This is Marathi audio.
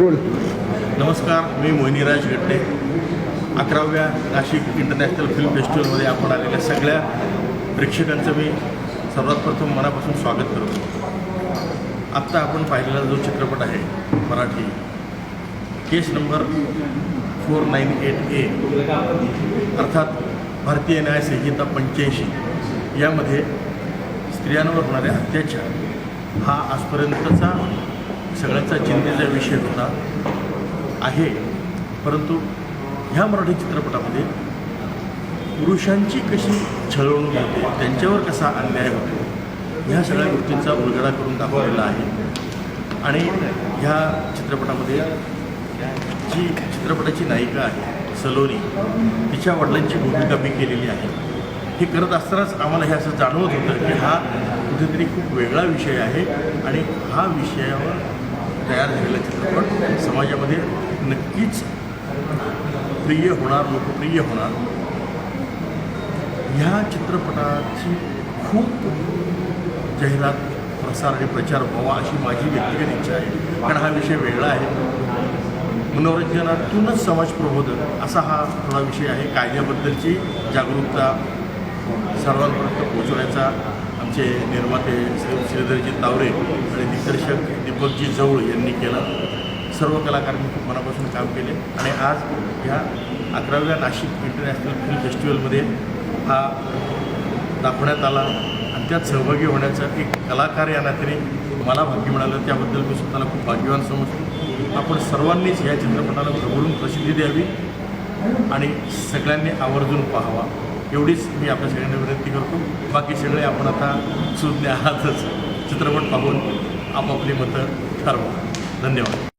नमस्कार मी मोहिनीराज गड्डे. अकराव्या नाशिक इंटरनॅशनल फिल्म फेस्टिवलमध्ये आपण आलेल्या सगळ्या प्रेक्षकांचं मी सर्वात प्रथम मनापासून स्वागत करतो. आत्ता आपण पाहिलेला जो चित्रपट आहे Marathi case number four nine eight A अर्थात भारतीय न्याय संहिता पंच्याऐंशी यामध्ये स्त्रियांवर होणारे अत्याचार हा आजपर्यंतचा सगळ्यांचा चिंतेचा विषय होता. आहे. परंतु ह्या मराठी चित्रपटामध्ये पुरुषांची कशी छळवणूक होते त्यांच्यावर कसा अन्याय होतो ह्या सगळ्या गोष्टींचा उलगडा करून दाखवलेला आहे. आणि ह्या चित्रपटामध्ये जी चित्रपटाची नायिका आहे सलोनी तिच्या वडिलांची भूमिका मी केलेली आहे. हे करत असतानाच आम्हाला हे असं जाणवत होतं की हा कुठेतरी खूप वेगळा विषय आहे आणि हा विषयावर तयार झालेला चित्रपट. समाजामध्ये नक्कीच प्रिय होणार लोकप्रिय होणार. ह्या चित्रपटाची खूप जाहिरात प्रसार आणि प्रचार व्हावा अशी माझी व्यक्तिगत इच्छा आहे. कारण हा विषय वेगळा आहे. मनोरंजनातूनच समाज प्रबोधन असा हा थोडा विषय आहे. कायद्याबद्दलची जागरूकता सर्वांपर्यंत पोहोचवण्याचा आमचे निर्माते श्री श्रीधरजी तावरे आणि दिग्दर्शक दीपकजी जवळ यांनी केला. सर्व कलाकारांनी खूप मनापासून काम केले. आणि आज ह्या अकराव्या नाशिक इंटरनॅशनल फिल्म फेस्टिवलमध्ये हा दाखवण्यात आला. आणि त्यात सहभागी होण्याचं एक कलाकार या नात्याने मला भाग्य मिळालं. त्याबद्दल मी स्वतःला खूप भाग्यवान समजतो. आपण सर्वांनीच या चित्रपटाला भरभरून प्रसिद्धी द्यावी आणि सगळ्यांनी आवर्जून पाहावा. एवढीच मी आपल्या सगळ्यांना विनंती करतो. बाकी सगळे आपण आता सुज्ञ आहातच. चित्रपट पाहून आपापली मतं ठरवा. धन्यवाद.